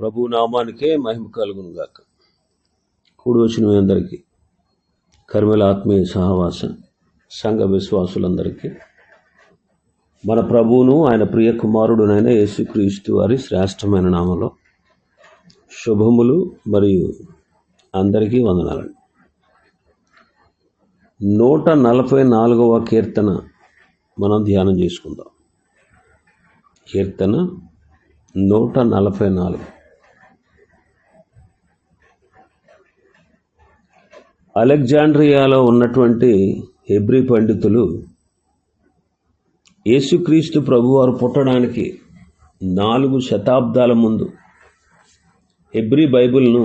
ప్రభు నామానికే మహిమ కలుగును గాక. కూడి వచ్చిన మీ అందరికీ కర్మల ఆత్మీయ సహవాస సంఘ విశ్వాసులందరికీ మన ప్రభువును ఆయన ప్రియ కుమారుడునైన యేసుక్రీస్తు వారి శ్రేష్టమైన నామలో శుభములు మరియు అందరికీ వందనాలండి. నూట నలభై నాలుగవ కీర్తన మనం ధ్యానం చేసుకుందాం. కీర్తన నూట నలభై నాలుగు. అలెగ్జాండ్రియాలో ఉన్నటువంటి హెబ్రి పండితులు యేసుక్రీస్తు ప్రభువారు పుట్టడానికి నాలుగు శతాబ్దాల ముందు హెబ్రి బైబిల్ను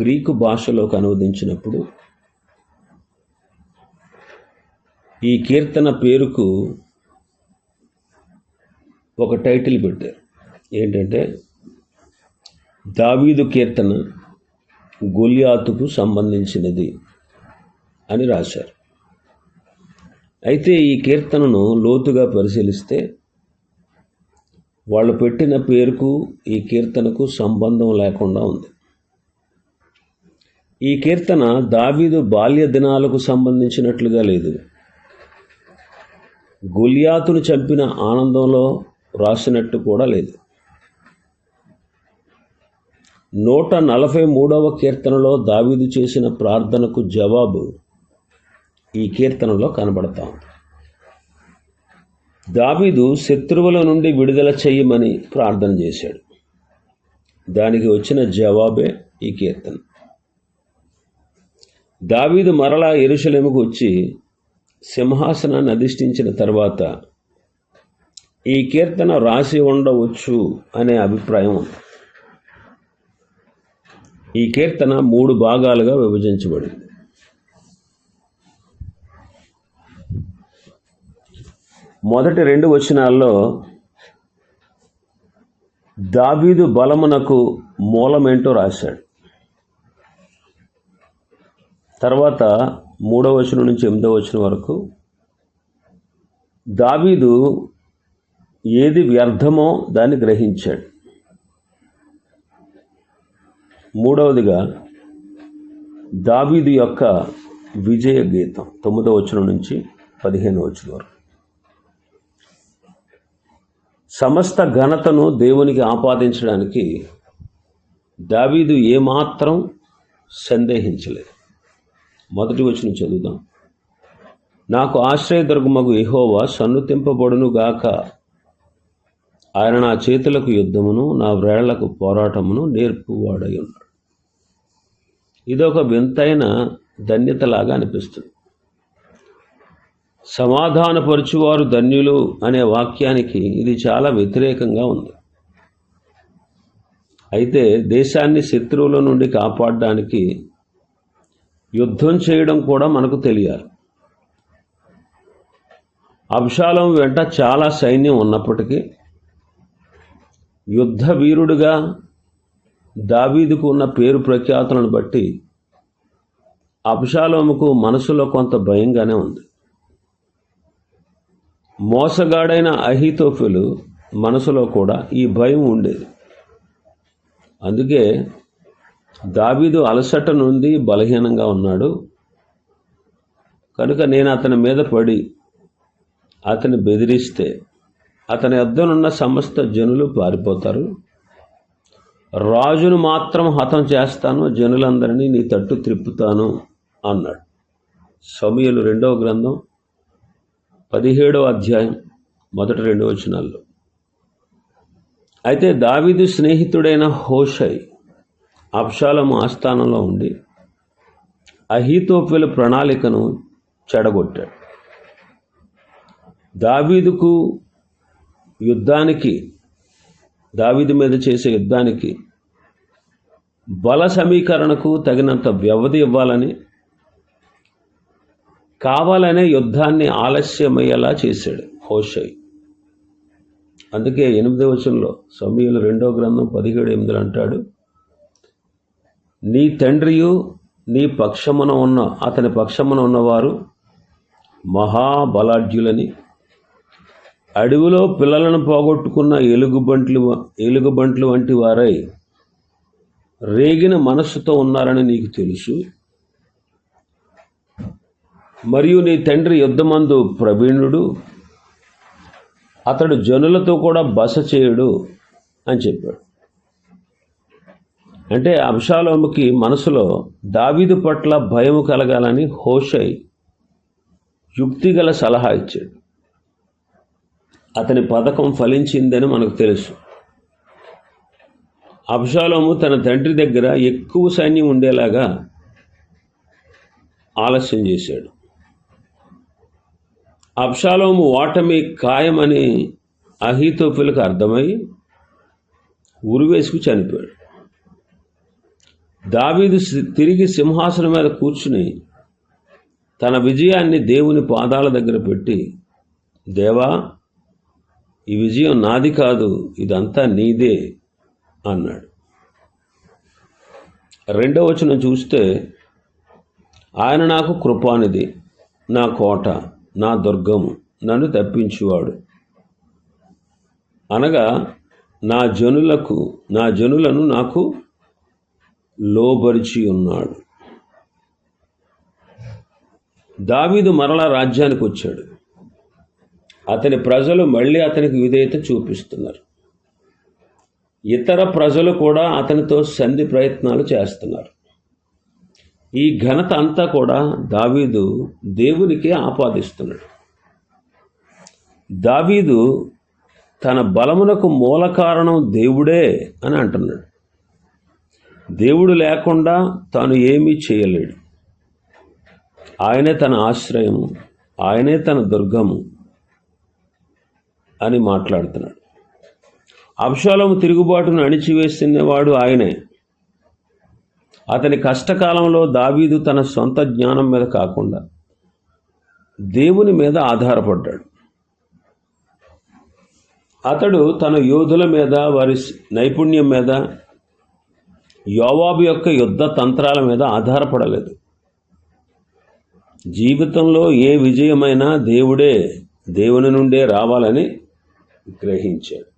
గ్రీకు భాషలోకి అనువదించినప్పుడు ఈ కీర్తన పేరుకు ఒక టైటిల్ పెట్టారు. ఏంటంటే దావీదు కీర్తన గొలియాతుకు సంబంధించినది అని రాశారు. అయితే ఈ కీర్తనను లోతుగా పరిశీలిస్తే వాళ్ళు పెట్టిన పేరుకు ఈ కీర్తనకు సంబంధం లేకుండా ఉంది. ఈ కీర్తన దావీదు బాల్య దినాలకు సంబంధించినట్లుగా లేదు. గొలియాతును చంపిన ఆనందంలో రాసినట్టు కూడా లేదు. నూట నలభై మూడవ కీర్తనలో దావీదు చేసిన ప్రార్థనకు జవాబు ఈ కీర్తనలో కనబడతాం దావీదు శత్రువుల నుండి విడుదల చెయ్యమని ప్రార్థన చేశాడు. దానికి వచ్చిన జవాబే ఈ కీర్తన. దావీదు మరలా ఎరుశలేముకు వచ్చి సింహాసనాన్ని అధిష్ఠించిన తర్వాత ఈ కీర్తన రాసి ఉండవచ్చు అనే అభిప్రాయం ఉంది. ఈ కీర్తన మూడు భాగాలుగా విభజించబడింది. మొదటి రెండు వచనాల్లో దావీదు బలమునకు మూలమేంటో రాశాడు. తర్వాత మూడవ వచనం నుంచి ఎనిమిదవ వచనం వరకు దావీదు ఏది వ్యర్థమో దాన్ని గ్రహించాడు. మూడవదిగా దావీదు యొక్క విజయ గీతం తొమ్మిదవ వచనం నుంచి పదిహేను వచనం వరకు. సమస్త ఘనతను దేవునికి ఆపాదించడానికి దావీదు ఏమాత్రం సందేహించలేదు. మొదటి వచనం చదువుదాం. నాకు ఆశ్రయదుర్గమగు ఎహోవా సన్నుతింపబడునుగాక ఆయన నా చేతులకు యుద్ధమును నా వ్రేళ్ళకు పోరాటమును నేర్పువాడై ఉన్నాడు. ఇదొక వింతైన ధన్యతలాగా అనిపిస్తుంది. సమాధానపరుచువారు ధన్యులు అనే వాక్యానికి ఇది చాలా వ్యతిరేకంగా ఉంది. అయితే దేశాన్ని శత్రువుల నుండి కాపాడడానికి యుద్ధం చేయడం కూడా మనకు తెలియాలి. అంశాలం వెంట చాలా సైన్యం ఉన్నప్పటికీ యుద్ధ వీరుడుగా దావీదుకు ఉన్న పేరు ప్రఖ్యాతులను బట్టి అప్షాలోముకు మనసులో కొంత భయంగానే ఉంది. మోసగాడైన అహితోఫెలు మనసులో కూడా ఈ భయం ఉండేది. అందుకే దావీదు అలసట నుండి బలహీనంగా ఉన్నాడు. కనుక నేను అతని మీద పడి అతని బెదిరిస్తే అతని వద్దనున్న సమస్త జనులు పారిపోతారు. రాజును మాత్రం హతం చేస్తాను జనులందరినీ నీ తట్టు త్రిప్పుతాను అన్నాడు. సమయలు రెండవ గ్రంథం పదిహేడవ అధ్యాయం మొదటి రెండవ వచనాల్లో. అయితే దావీదు స్నేహితుడైన హోషై అప్షాలము ఆస్థానంలో ఉండి అహీతోపెల ప్రణాళికను చెడగొట్టాడు. దావీదుకు యుద్ధానికి దావిది మీద చేసే యుద్ధానికి బల సమీకరణకు తగినంత వ్యవధి ఇవ్వాలని కావాలనే యుద్ధాన్ని ఆలస్యమయ్యేలా చేశాడు హోషయ్ అందుకే ఎనిమిదవ వచనంలో సమీయులు రెండో గ్రంథం పదిహేడు ఎనిమిదిలో అంటాడు నీ తండ్రియు నీ పక్షమున ఉన్న అతని పక్షమున ఉన్నవారు మహాబలాఢ్యులని అడవిలో పిల్లలను పోగొట్టుకున్న ఎలుగుబంట్లు ఎలుగుబంట్లు వంటి వారై రేగిన మనస్సుతో ఉన్నారని నీకు తెలుసు. మరియు నీ తండ్రి యుద్ధమందు ప్రవీణుడు. అతడు జనులతో కూడా బస చేయడు అని చెప్పాడు. అంటే అంశాలోముకి మనసులో దావీదు పట్ల భయం కలగాలని హోషై యుక్తిగల సలహా ఇచ్చాడు. అతని పథకం ఫలించిందని మనకు తెలుసు. అబ్షాలోము తన తండ్రి దగ్గర ఎక్కువ సైన్యం ఉండేలాగా ఆలస్యం చేశాడు. అబ్షాలోము ఓటమి ఖాయమని అహీతోపులకు అర్థమై ఉరివేసుకు చనిపోయాడు. దావీదు తిరిగి సింహాసనం మీద కూర్చుని తన విజయాన్ని దేవుని పాదాల దగ్గర పెట్టి దేవా ఈ విజయం నాది కాదు ఇదంతా నీదే అన్నాడు. రెండవ వచనం చూస్తే ఆయన నాకు కృపానిది నా కోట నా దుర్గము నన్ను తప్పించువాడు. అనగా నా జనులకు నా జనులను నాకు లోబరిచి ఉన్నాడు. దావీదు మరలా రాజ్యానికి వచ్చాడు. అతని ప్రజలు మళ్ళీ అతనికి విధేయత చూపిస్తున్నారు. ఇతర ప్రజలు కూడా అతనితో సంధి ప్రయత్నాలు చేస్తున్నారు. ఈ ఘనత అంతా కూడా దావీదు దేవునికి ఆపాదిస్తున్నాడు. దావీదు తన బలమునకు మూల కారణం దేవుడే అని అంటున్నాడు. దేవుడు లేకుండా తాను ఏమీ చేయలేడు. ఆయనే తన ఆశ్రయము ఆయనే తన దుర్గము అని మాట్లాడుతున్నాడు. అబ్షాలోము తిరుగుబాటును అణిచివేసినవాడు ఆయనే. అతని కష్టకాలంలో దావీదు తన సొంత జ్ఞానం మీద కాకుండా దేవుని మీద ఆధారపడ్డాడు. అతడు తన యోధుల మీద వారి నైపుణ్యం మీద యోవాబు యొక్క యుద్ధ తంత్రాల మీద ఆధారపడలేదు. జీవితంలో ఏ విజయమైనా దేవుడే దేవుని నుండే రావాలని గ్రహించాడు.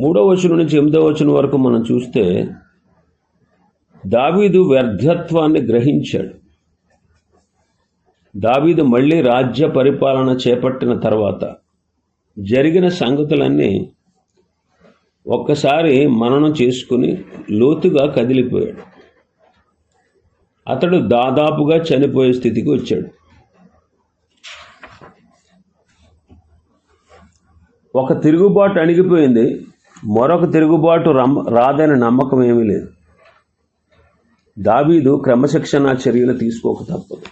మూడో వచనం నుంచి ఎనిమిదో వచనం వరకు మనం చూస్తే దావీదు వ్యర్థత్వాన్ని గ్రహించాడు. దావీదు మళ్ళీ రాజ్య పరిపాలన చేపట్టిన తర్వాత జరిగిన సంగతులన్నీ ఒక్కసారి మననం చేసుకుని లోతుగా కదిలిపోయాడు. అతడు దాదాపుగా చనిపోయే స్థితికి వచ్చాడు. ఒక తిరుగుబాటు అణిగిపోయింది. మరొక తిరుగుబాటు రమ్మ రాదనే నమ్మకం ఏమీ లేదు. దావీదు క్రమశిక్షణ చర్యలు తీసుకోక తప్పదు.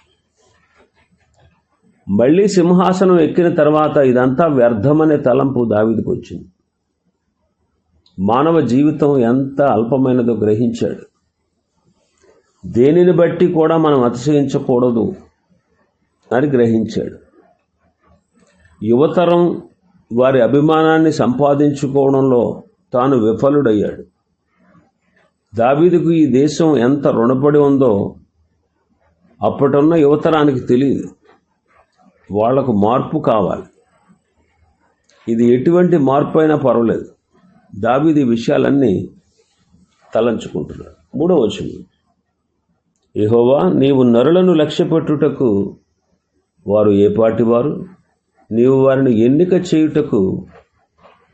మళ్ళీ సింహాసనం ఎక్కిన తర్వాత ఇదంతా వ్యర్థమనే తలంపు దావీదుకు వచ్చింది. మానవ జీవితం ఎంత అల్పమైనదో గ్రహించాడు. దేనిని బట్టి కూడా మనం అతిశయించకూడదు అని గ్రహించాడు. యువతరం వారి అభిమానాన్ని సంపాదించుకోవడంలో తాను విఫలుడయ్యాడు. దావీదుకు ఈ దేశం ఎంత రుణపడి ఉందో అప్పటున్న యువతరానికి తెలియదు. వాళ్ళకు మార్పు కావాలి. ఇది ఎటువంటి మార్పు అయినా పర్వాలేదు. దావీది విషయాలన్నీ తలంచుకుంటున్నాడు. మూడవ వచనం. యెహోవా నీవు నరులను లక్ష్యపెట్టుటకు వారు ఏ పాటి వారు? నీవు వారిని ఎన్నిక చేయుటకు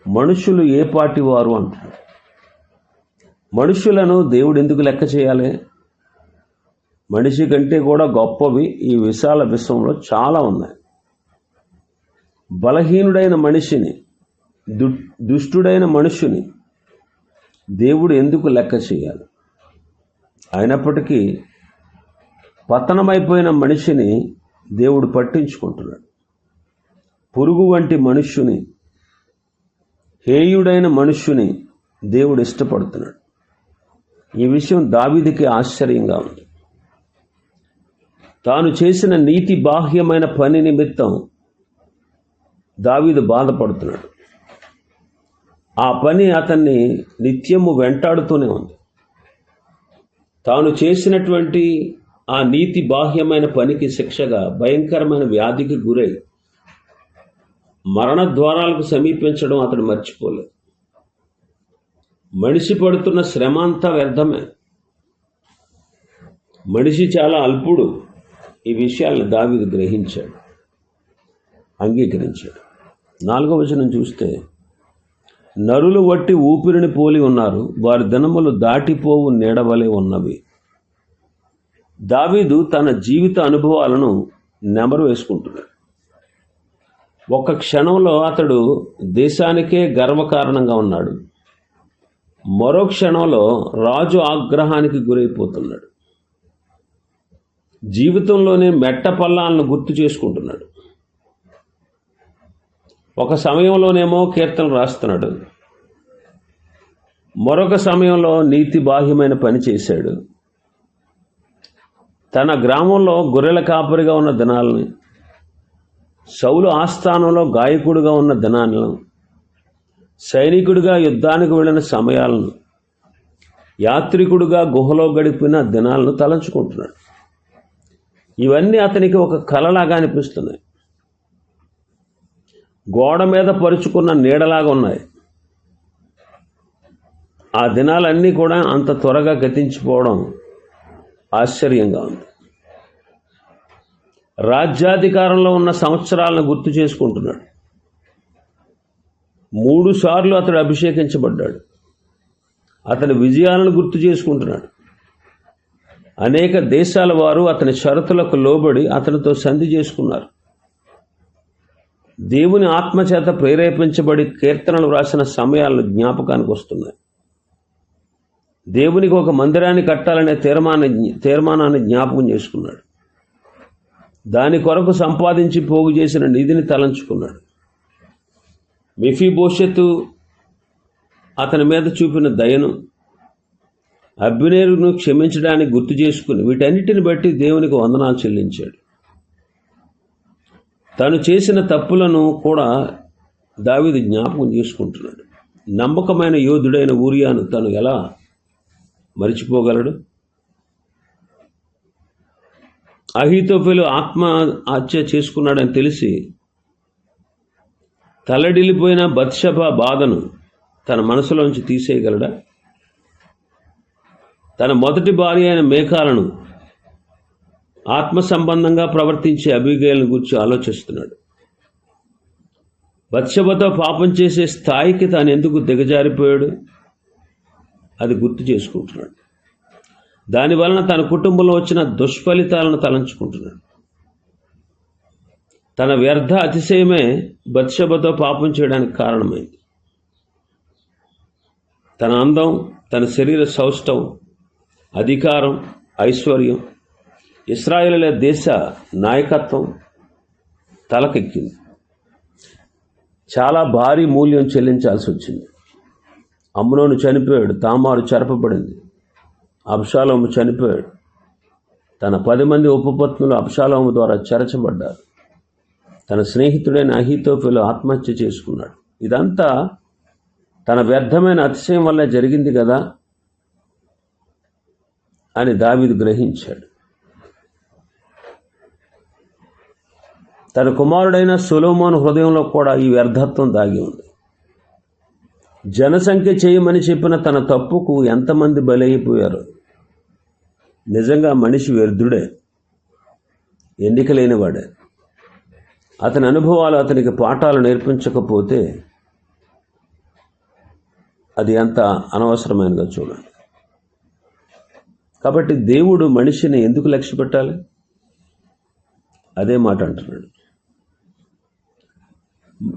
మనుషులు ఏ పాటి వారు అంటున్నారు? మనుషులను దేవుడు ఎందుకు లెక్క చేయాలి? మనిషి కంటే కూడా గొప్పవి ఈ విశాల విశ్వంలో చాలా ఉన్నాయి. బలహీనుడైన మనిషిని దు దుష్టుడైన మనుషుని దేవుడు ఎందుకు లెక్క చేయాలి? అయినప్పటికీ పతనమైపోయిన మనిషిని దేవుడు పట్టించుకుంటున్నాడు. పురుగు వంటి మనుష్యుని హేయుడైన మనుష్యుని దేవుడు ఇష్టపడుతున్నాడు. ఈ విషయం దావీదికి ఆశ్చర్యంగా ఉంది. తాను చేసిన నీతి బాహ్యమైన పని నిమిత్తం దావీదు బాధపడుతున్నాడు. ఆ పని అతన్ని నిత్యము వెంటాడుతూనే ఉంది. తాను చేసినటువంటి ఆ నీతి బాహ్యమైన పనికి శిక్షగా భయంకరమైన వ్యాధికి గురై మరణ ద్వారాలకు సమీపించడం అతడు మర్చిపోలేదు. మనిషి పడుతున్న శ్రమ అంతా వ్యర్థమే. మనిషి చాలా అల్పుడు. ఈ విషయాలను దావీదు గ్రహించాడు. అంగీకరించాడు. నాలుగవ వచనం చూస్తే నరులు వట్టి ఊపిరిని పోలి ఉన్నారు. వారి దినములు దాటిపోవు నీడవలే ఉన్నవి. దావీదు తన జీవిత అనుభవాలను నెమరు వేసుకుంటున్నాడు. ఒక క్షణంలో అతడు దేశానికే గర్వకారణంగా ఉన్నాడు. మరో క్షణంలో రాజు ఆగ్రహానికి గురైపోతున్నాడు. జీవితంలోనే మెట్ట పల్లాలను గుర్తు చేసుకుంటున్నాడు. ఒక సమయంలోనేమో కీర్తన రాస్తున్నాడు. మరొక సమయంలో నీతి బాహ్యమైన పని చేశాడు. తన గ్రామంలో గొర్రెల కాపరిగా ఉన్న దినాలని సౌలు ఆస్థానంలో గాయకుడిగా ఉన్న దినాలను సైనికుడిగా యుద్ధానికి వెళ్ళిన సమయాలను యాత్రికుడిగా గుహలో గడిపిన దినాలను తలంచుకుంటున్నాడు. ఇవన్నీ అతనికి ఒక కలలాగా అనిపిస్తున్నాయి. గోడ మీద పరుచుకున్న నీడలాగా ఉన్నాయి. ఆ దినాలన్నీ కూడా అంత త్వరగా గతించిపోవడం ఆశ్చర్యంగా ఉంది. రాజ్యాధికారంలో ఉన్న సంవత్సరాలను గుర్తు చేసుకుంటున్నాడు. మూడు సార్లు అతడు అభిషేకించబడ్డాడు. అతని విజయాలను గుర్తు చేసుకుంటున్నాడు. అనేక దేశాల వారు అతని షరతులకు లోబడి అతనితో సంధి చేసుకున్నారు. దేవుని ఆత్మచేత ప్రేరేపించబడి కీర్తనలు వ్రాసిన సమయాలను జ్ఞాపకానికి వస్తున్నాయి. దేవునికి ఒక మందిరాన్ని కట్టాలనే తీర్మాన తీర్మానాన్ని జ్ఞాపకం చేసుకున్నాడు. దాని కొరకు సంపాదించి పోగు చేసిన నిధిని తలంచుకున్నాడు. మిఫీ భవిష్యత్తు అతని మీద చూపిన దయను అభ్యునేరును క్షమించడానికి గుర్తు చేసుకుని వీటన్నిటిని బట్టి దేవునికి వందనాలు చెల్లించాడు. తను చేసిన తప్పులను కూడా దావిది జ్ఞాపకం చేసుకుంటున్నాడు. నమ్మకమైన యోధుడైన ఊరియాను తను ఎలా మరిచిపోగలడు? అహితోఫెలు ఆత్మ హత్య చేసుకున్నాడని తెలిసి తలడిల్లిపోయిన బత్షభ బాధను తన మనసులోంచి తీసేయగలడా? తన మొదటి భార్య అయిన మేఘాలను ఆత్మ సంబంధంగా ప్రవర్తించే అభిగేలను గురించి ఆలోచిస్తున్నాడు. బత్సభతో పాపం చేసే స్థాయికి తాను ఎందుకు దిగజారిపోయాడు? అది గుర్తు చేసుకుంటున్నాడు. దాని వలన తన కుటుంబంలో వచ్చిన దుష్ఫలితాలను తలంచుకుంటున్నాడు. తన వ్యర్థ అతిశయమే బత్సభతో పాపం చేయడానికి కారణమైంది. తన అందం తన శరీర సౌష్టం అధికారం ఐశ్వర్యం ఇస్రాయేల్ దేశ నాయకత్వం తలకెక్కింది. చాలా భారీ మూల్యం చెల్లించాల్సి వచ్చింది. అమ్మునోను చనిపోయాడు తామారు చెరపబడింది అబ్షాలోము చనిపోయాడు. తన పది మంది ఉపపత్నులు అబ్షాలోము ద్వారా చెరచబడ్డారు. తన స్నేహితుడైన అహితోఫిలు ఆత్మహత్య చేసుకున్నాడు. ఇదంతా తన వ్యర్థమైన అతిశయం వల్ల జరిగింది కదా అని దావిదు గ్రహించాడు. తన కుమారుడైన సులోమోను హృదయంలో కూడా ఈ వ్యర్థత్వం దాగి ఉంది. జనసంఖ్య చేయమని చెప్పిన తన తప్పుకు ఎంతమంది బలైపోయారు? నిజంగా మనిషి వ్యర్థుడే. ఎన్నికలేనివాడే. అతని అనుభవాలు అతనికి పాఠాలు నేర్పించకపోతే అది ఎంత అనవసరమైనదో చూడండి. కాబట్టి దేవుడు మనిషిని ఎందుకు లక్ష్య పెట్టాలి? అదే మాట అంటున్నాడు.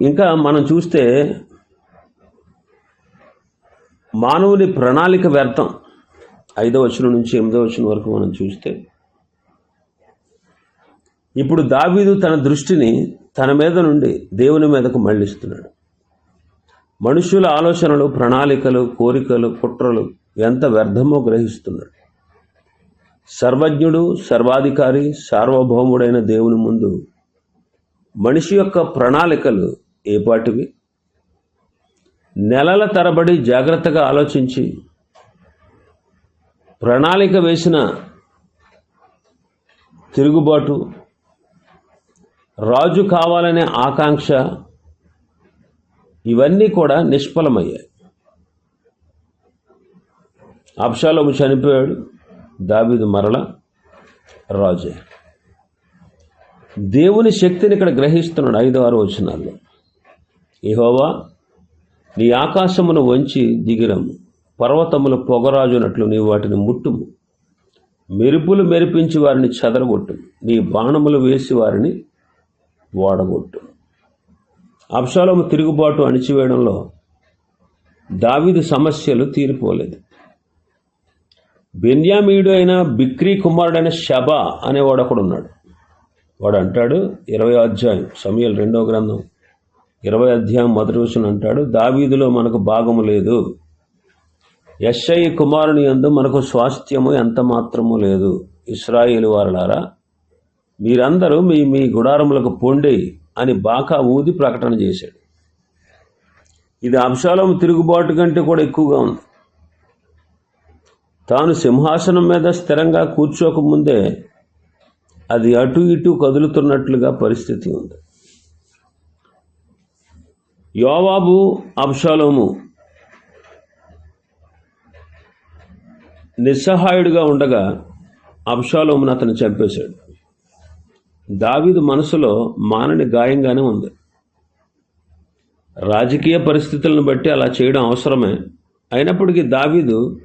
ఇంకా మనం చూస్తే మానవుని ప్రణాళిక వ్యర్థం. ఐదో వచనం నుంచి ఎనిమిదో వచనం వరకు మనం చూస్తే ఇప్పుడు దావీదు తన దృష్టిని తన మీద నుండి దేవుని మీదకు మళ్ళిస్తున్నాడు. మనుషుల ఆలోచనలు ప్రణాళికలు కోరికలు కుట్రలు ఎంత వ్యర్థమో గ్రహిస్తున్నాడు. సర్వజ్ఞుడు సర్వాధికారి సార్వభౌముడైన దేవుని ముందు మనిషి యొక్క ప్రణాళికలు ఏపాటివి నెలల తరబడి జాగ్రత్తగా ఆలోచించి ప్రణాళిక వేసిన తిరుగుబాటు రాజు కావాలనే ఆకాంక్ష ఇవన్నీ కూడా నిష్ఫలమయ్యాయి. అబ్షాలోము చనిపోయాడు దావీదు మరల రాజే. దేవుని శక్తిని ఇక్కడ గ్రహిస్తున్నాడు ఐదు ఆరు వచనాల్లో. ఇహోవా నీ ఆకాశమును వంచి దిగిరము. పర్వతముల పొగరాజునట్లు నీ వాటిని ముట్టుము. మెరుపులు మెరిపించి వారిని చెదరగొట్టు. నీ బాణములు వేసి వారిని ఓడగొట్టు అబ్షాలోము తిరుగుబాటు అణిచివేయడంలో దావీదు సమస్యలు తీరిపోలేదు. బెన్యామీయుడు అయిన బిక్రీ కుమారుడైన షబా అనేవాడు ఒకడు ఉన్నాడు వాడు అంటాడు ఇరవై అధ్యాయం సమయాలు రెండో గ్రంథం ఇరవై అధ్యాయం మొదటి విషయం అంటాడు దావీదులో మనకు భాగము లేదు. యశ్ఐ కుమారుని యందు మనకు స్వాస్థ్యము ఎంత మాత్రము లేదు. ఇస్రాయిలు వారులారా మీరందరూ మీ మీ గుడారములకు పొండి అని బాకా ఊది ప్రకటన చేశాడు. ఇది అంశాలం తిరుగుబాటు కంటే కూడా ఎక్కువగా ఉంది. తాను సింహాసనం మీద స్థిరంగా కూర్చోకముందే అది అటు ఇటు కదులుతున్నట్లుగా పరిస్థితి ఉంది. యోవాబు అబ్షాలోము నిస్సహాయుడిగా ఉండగా అబ్షాలోమును అతను చంపేశాడు. దావీదు మనసులో మానని గాయంగానే ఉంది. రాజకీయ పరిస్థితులను బట్టి అలా చేయడం అవసరమే. అయినప్పటికీ దావీదు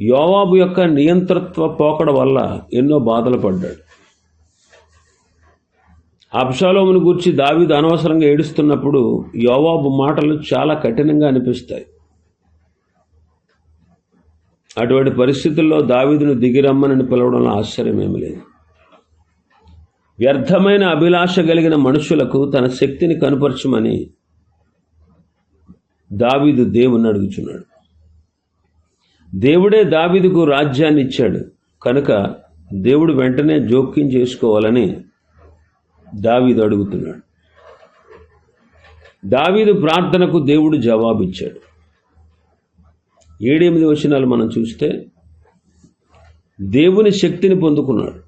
యోవాబు యొక్క నియంతృత్వ పోకడ వల్ల ఎన్నో బాధలు పడ్డాడు. అబ్షాలోమును గురించి దావీదు అనవసరంగా ఏడుస్తున్నప్పుడు యోవాబు మాటలు చాలా కఠినంగా అనిపిస్తాయి. అటువంటి పరిస్థితుల్లో దావీదును దిగిరమ్మనని పిలవడంలో ఆశ్చర్యం ఏమి లేదు. వ్యర్థమైన అభిలాష కలిగిన మనుషులకు తన శక్తిని కనుపరచమని దావీదు దేవుని అడుగుచున్నాడు. దేవుడే దావీదుకు రాజ్యాన్ని ఇచ్చాడు. కనుక దేవుడు వెంటనే జోక్యం చేసుకోవాలని దావీదు అడుగుతున్నాడు. దావీదు ప్రార్థనకు దేవుడు జవాబిచ్చాడు. ఏడెనిమిది వచనాలు మనం చూస్తే దేవుని శక్తిని పొందుకున్నాడు.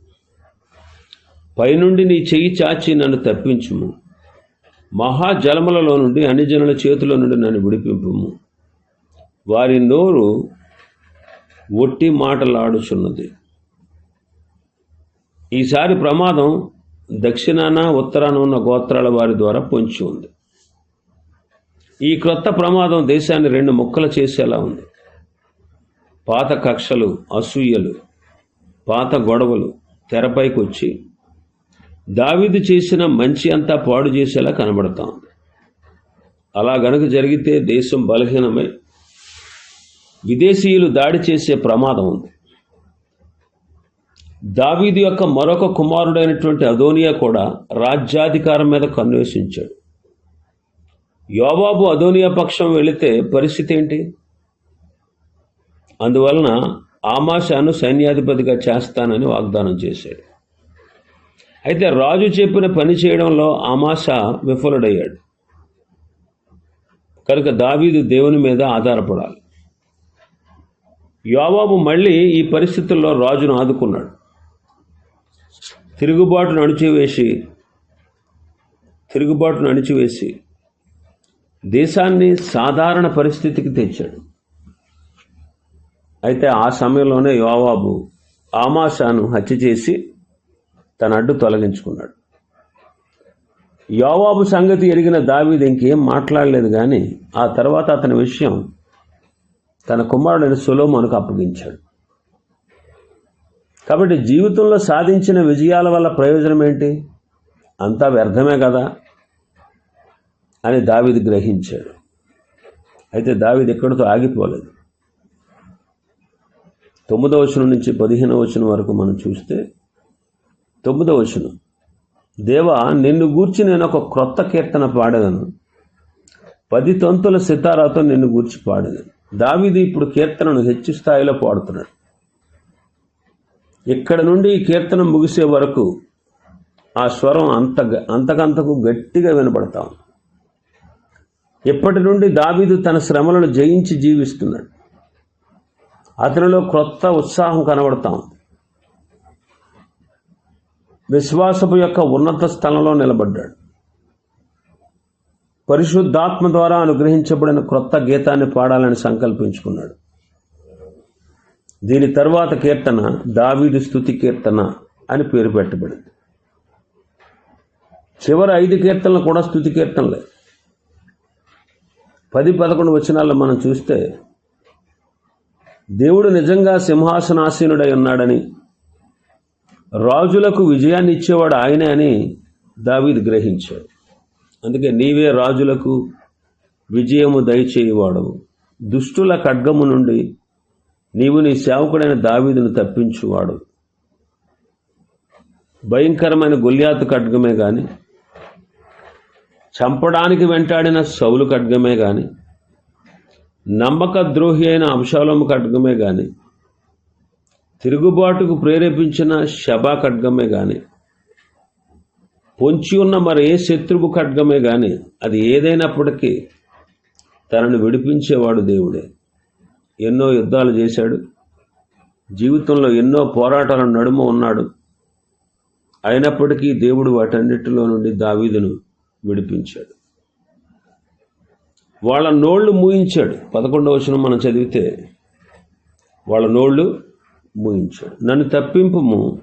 పైనుండి నీ చెయ్యి చాచి నన్ను తప్పించుము. మహాజలములలో నుండి అన్ని జనుల చేతిలో నుండి నన్ను విడిపింపుము. వారి నోరు ఒట్టి మాటలాడుచున్నది. ఈసారి ప్రమాదం దక్షిణాన ఉత్తరాన ఉన్న గోత్రాల వారి ద్వారా పొంచి ఉంది. ఈ క్రొత్త ప్రమాదం దేశాన్ని రెండు ముక్కలు చేసేలా ఉంది. పాత కక్షలు అసూయలు పాత గొడవలు తెరపైకి వచ్చి దావీదు చేసిన మంచి అంతా పాడు చేసేలా కనబడతా ఉంది. అలా గనుక జరిగితే దేశం బలహీనమై విదేశీయులు దాడి చేసే ప్రమాదం ఉంది. దావీదు యొక్క మరొక కుమారుడైనటువంటి అదోనియా కూడా రాజ్యాధికారం మీద కన్వేషించాడు. యోబాబు అదోనియా పక్షం వెళితే పరిస్థితి ఏంటి? అందువలన ఆమాషాను సైన్యాధిపతిగా చేస్తానని వాగ్దానం చేశాడు. అయితే రాజు చెప్పిన పని చేయడంలో ఆమాష విఫలుడయ్యాడు. కనుక దావీదు దేవుని మీద ఆధారపడాలి. యోవాబు మళ్ళీ ఈ పరిస్థితుల్లో రాజును ఆదుకున్నాడు. తిరుగుబాటును అణిచివేసి తిరుగుబాటును అణిచివేసి దేశాన్ని సాధారణ పరిస్థితికి తెచ్చాడు. అయితే ఆ సమయంలోనే యోవాబు ఆమాషాను హత్య చేసి తన అడ్డు తొలగించుకున్నాడు. యోవాబు సంగతి ఎరిగిన దావీదు ఇంకేం మాట్లాడలేదు కానీ ఆ తర్వాత అతని విషయం తన కుమారుడైన సులోమోనుకు అప్పగించాడు. కాబట్టి జీవితంలో సాధించిన విజయాల వల్ల ప్రయోజనం ఏంటి? అంతా వ్యర్థమే కదా? అని దావిది గ్రహించాడు. అయితే దావీదు ఎక్కడితో ఆగిపోలేదు. తొమ్మిదవ వచనం నుంచి పదిహేనవ వచనం వరకు మనం చూస్తే తొమ్మిదవ వచనం. దేవ నిన్ను గూర్చి నేను ఒక క్రొత్త కీర్తన పాడగను పది తంతుల సితారాతో నిన్ను గూర్చి పాడగను దావిది ఇప్పుడు కీర్తనను హెచ్చు స్థాయిలో పాడుతున్నాడు. ఇక్కడ నుండి ఈ కీర్తన ముగిసే వరకు ఆ స్వరం అంత అంతకంతకు గట్టిగా వినపడతాం ఇప్పటి నుండి దావీదు తన శ్రమలను జయించి జీవిస్తున్నాడు. అతనిలో క్రొత్త ఉత్సాహం కనబడతాం. విశ్వాసపు యొక్క ఉన్నత స్థలంలో నిలబడ్డాడు. పరిశుద్ధాత్మ ద్వారా అనుగ్రహించబడిన క్రొత్త గీతాన్ని పాడాలని సంకల్పించుకున్నాడు. దీని తర్వాత కీర్తన దావీదు స్థుతి కీర్తన అని పేరు పెట్టబడింది. చివరి ఐదు కీర్తనలు కూడా స్థుతి కీర్తనలే. పది పదకొండు వచనాల్లో మనం చూస్తే దేవుడు నిజంగా సింహాసనాసీనుడై ఉన్నాడని రాజులకు విజయాన్ని ఇచ్చేవాడు ఆయనే అని దావీద్ గ్రహించాడు. అందుకే నీవే రాజులకు విజయము దయచేయవాడవు దుష్టుల ఖడ్గము నుండి నీవు నీ సేవకుడైన దావీదును తప్పించువాడు. భయంకరమైన గొల్యాతు ఖడ్గమే కానీ చంపడానికి వెంటాడిన సౌలు ఖడ్గమే కానీ నమ్మక ద్రోహి అయిన అంశాలము ఖడ్గమే గాని తిరుగుబాటుకు ప్రేరేపించిన శబా ఖడ్గమే గాని పొంచి ఉన్న మరి ఏ శత్రువు ఖడ్గమే గాని అది ఏదైనప్పటికీ తనను విడిపించేవాడు దేవుడే. ఎన్నో యుద్ధాలు చేశాడు. జీవితంలో ఎన్నో పోరాటాల నడుమ ఉన్నాడు. అయినప్పటికీ దేవుడు వాటన్నిటిలో నుండి దావీదును విడిపించాడు. వాళ్ళ నోళ్ళు మూయించాడు. పదకొండవ వచనం మనం చదివితే వాళ్ళ నోళ్ళు మూయించాడు. నన్ను తప్పింపుము.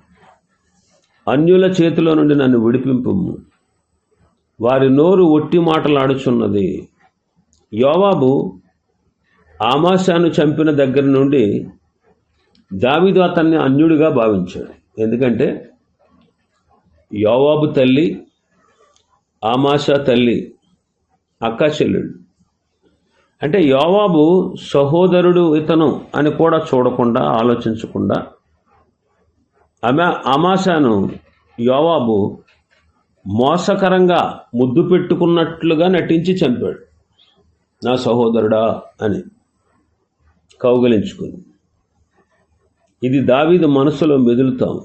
అన్యుల చేతిలో నుండి నన్ను విడిపింపుము. వారి నోరు ఒట్టి మాటలాడుచున్నది. యోవాబు ఆమాశాను చంపిన దగ్గర నుండి దావిదు అతన్ని అన్యుడిగా భావించాడు. ఎందుకంటే యోవాబు తల్లి ఆమాషా తల్లి అక్క చెల్లెడు అంటే యోవాబు సహోదరుడు ఇతను అని కూడా చూడకుండా ఆలోచించకుండా అమా అమాశాను యోవాబు మోసకరంగా ముద్దు పెట్టుకున్నట్లుగా నటించి చంపాడు. నా సహోదరుడా అని కౌగలించుకుని ఇది దావీదు మనసులో మెదులుతాం.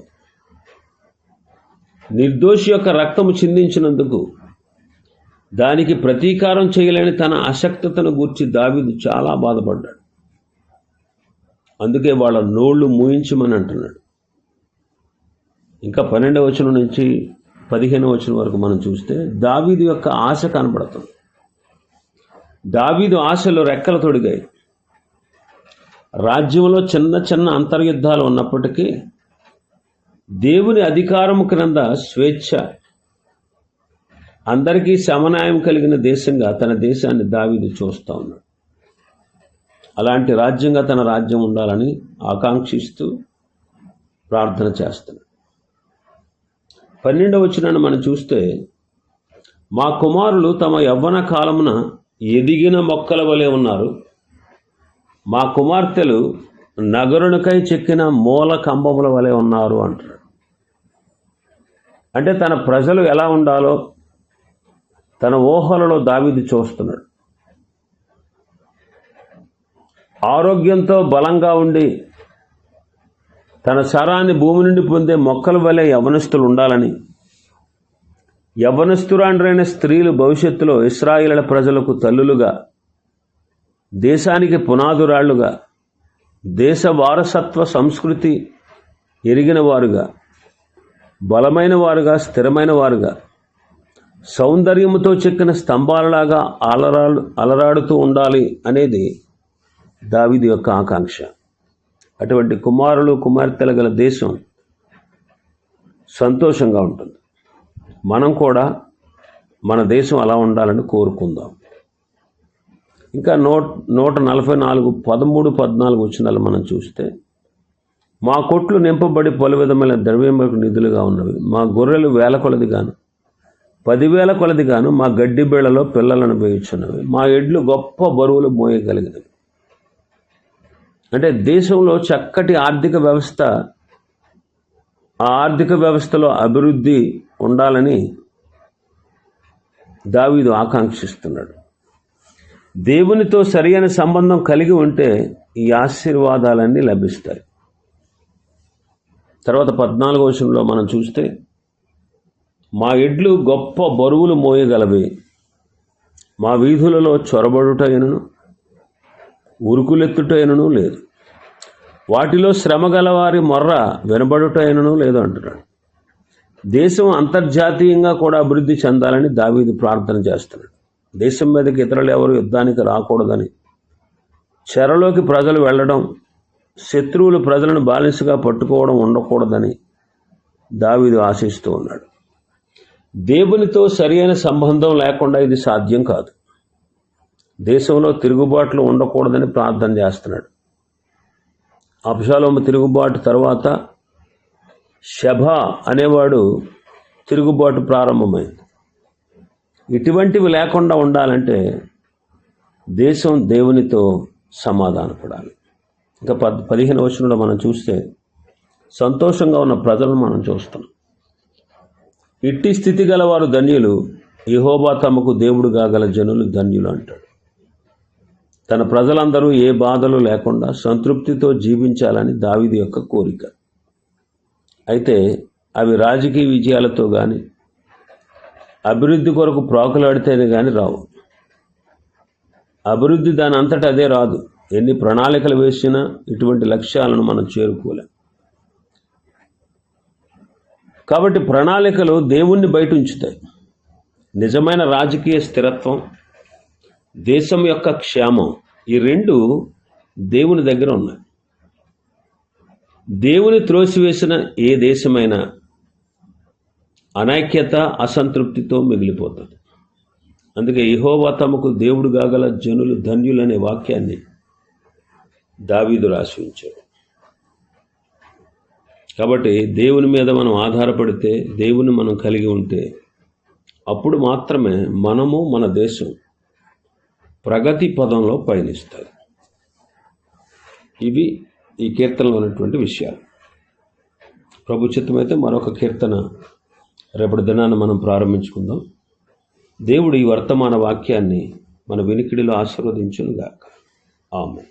నిర్దోషి యొక్క రక్తము చిందించినందుకు దానికి ప్రతీకారం చేయలేని తన అశక్తతను గూర్చి దావీదు చాలా బాధపడ్డాడు. అందుకే వాళ్ళ నోళ్ళు మూయించమని అంటున్నాడు. ఇంకా పన్నెండవ వచనం నుంచి పదిహేనవ వచనం వరకు మనం చూస్తే దావీదు యొక్క ఆశ కనబడుతుంది. దావీదు ఆశలు రెక్కలు తొడిగాయి. రాజ్యంలో చిన్న చిన్న అంతర్యుద్ధాలు ఉన్నప్పటికీ దేవుని అధికారము క్రింద స్వేచ్ఛ అందరికీ సమన్యాయం కలిగిన దేశంగా తన దేశాన్ని దావీదు చూస్తూ ఉన్నాడు. అలాంటి రాజ్యంగా తన రాజ్యం ఉండాలని ఆకాంక్షిస్తూ ప్రార్థన చేస్తున్నాడు. పన్నెండవ వచ్చినాన్ని మనం చూస్తే మా కుమారులు తమ యవ్వన కాలమున ఎదిగిన మొక్కల వలె ఉన్నారు. మా కుమార్తెలు నగరునికై చెక్కిన మూల కంబముల వలె ఉన్నారు అంటారు అంటే తన ప్రజలు ఎలా ఉండాలో తన ఊహలలో దావిది చూస్తున్నాడు. ఆరోగ్యంతో బలంగా ఉండి తన శరాన్ని భూమి నుండి పొందే మొక్కల వలె యవనస్తులు ఉండాలని యవనస్తురాండ్రైన స్త్రీలు భవిష్యత్తులో ఇస్రాయిల ప్రజలకు తల్లులుగా దేశానికి పునాదురాళ్ళుగా దేశ వారసత్వ సంస్కృతి ఎరిగిన వారుగా బలమైన వారుగా స్థిరమైన వారుగా సౌందర్యముతో చెక్కిన స్తంభాలలాగా అలరాడు అలరాడుతూ ఉండాలి అనేది దావిది యొక్క ఆకాంక్ష. అటువంటి కుమారులు కుమార్తెల గల దేశం సంతోషంగా ఉంటుంది. మనం కూడా మన దేశం అలా ఉండాలని కోరుకుందాం. ఇంకా నూట నూట నలభై నాలుగు పదమూడు పద్నాలుగు వచ్చినాలు మనం చూస్తే మా కొట్లు నింపబడి పలు విధమైన ద్రవ్యములకు నిధులుగా ఉన్నవి మా గొర్రెలు వేల కొలది గాను పదివేల కొలది గాను మా గడ్డి బేళ్ళలో పిల్లలను వేయుచున్నవి మా ఎడ్లు గొప్ప బరువులు మోయగలిగినవి. అంటే దేశంలో చక్కటి ఆర్థిక వ్యవస్థ ఆ ఆర్థిక వ్యవస్థలో అభివృద్ధి ఉండాలని దావీదు ఆకాంక్షిస్తున్నాడు. దేవునితో సరియైన సంబంధం కలిగి ఉంటే ఈ ఆశీర్వాదాలన్నీ లభిస్తాయి. తర్వాత పద్నాలుగో వచనంలో మనం చూస్తే మా ఎడ్లు గొప్ప బరువులు మోయగలవి. మా వీధులలో చొరబడుటైనను ఉరుకులెత్తుటైనను లేదు. వాటిలో శ్రమ గలవారి మొర్ర వినబడుటైనను లేదు అంటున్నాడు. దేశం అంతర్జాతీయంగా కూడా అభివృద్ధి చెందాలని దావీదు ప్రార్థన చేస్తున్నాడు. దేశం మీదకి ఇతరులు ఎవరు యుద్ధానికి రాకూడదని. చెరలోకి ప్రజలు వెళ్ళడం శత్రువులు ప్రజలను బాలిసగా పట్టుకోవడం ఉండకూడదని దావీదు ఆశిస్తూ ఉన్నాడు. దేవునితో సరైన సంబంధం లేకుండా ఇది సాధ్యం కాదు. దేశంలో తిరుగుబాట్లు ఉండకూడదని ప్రార్థన చేస్తున్నాడు. అబ్షాలోము తిరుగుబాటు తర్వాత శభ అనేవాడు తిరుగుబాటు ప్రారంభమైంది. ఇటువంటివి లేకుండా ఉండాలంటే దేశం దేవునితో సమాధానపడాలి ఇంకా పద్ పదిహేను వచనంలో మనం చూస్తే సంతోషంగా ఉన్న ప్రజలను మనం చూస్తున్నాం. ఇట్టి స్థితి గలవారు ధన్యులు యహోబా తమకు దేవుడుగా గల జనులు ధన్యులు అంటాడు. తన ప్రజలందరూ ఏ బాధలు లేకుండా సంతృప్తితో జీవించాలని దావిది యొక్క కోరిక. అయితే అవి రాజకీయ విజయాలతో కానీ అభివృద్ధి కొరకు ప్రాకులాడితేనే కానీ రావు. అభివృద్ధి దాని అంతటా అదే రాదు. ఎన్ని ప్రణాళికలు వేసినా ఇటువంటి లక్ష్యాలను మనం చేరుకోలేం. కాబట్టి ప్రణాళికలు దేవుణ్ణి బయట ఉంచుతాయి నిజమైన రాజకీయ స్థిరత్వం దేశం యొక్క క్షేమం ఈ రెండు దేవుని దగ్గర ఉన్నాయి. దేవుని త్రోసివేసిన ఏ దేశమైనా అనైక్యత అసంతృప్తితో మిగిలిపోతుంది. అందుకే ఇహోవా తమకు దేవుడు కాగల జనులు ధన్యులనే వాక్యాన్ని దావీదు రాసి ఉంచాడు. కాబట్టి దేవుని మీద మనం ఆధారపడితే దేవుని మనం కలిగి ఉంటే అప్పుడు మాత్రమే మనము మన దేశం ప్రగతి పదంలో పయనిస్తుంది ఇవి ఈ కీర్తనలో ఉన్నటువంటి విషయాలు. ప్రభుచిత్తమైతే మరొక కీర్తన రేపటి దినాన్ని మనం ప్రారంభించుకుందాం. దేవుడు ఈ వర్తమాన వాక్యాన్ని మన వినికిడిలో ఆశీర్వదించునుగాక. ఆమె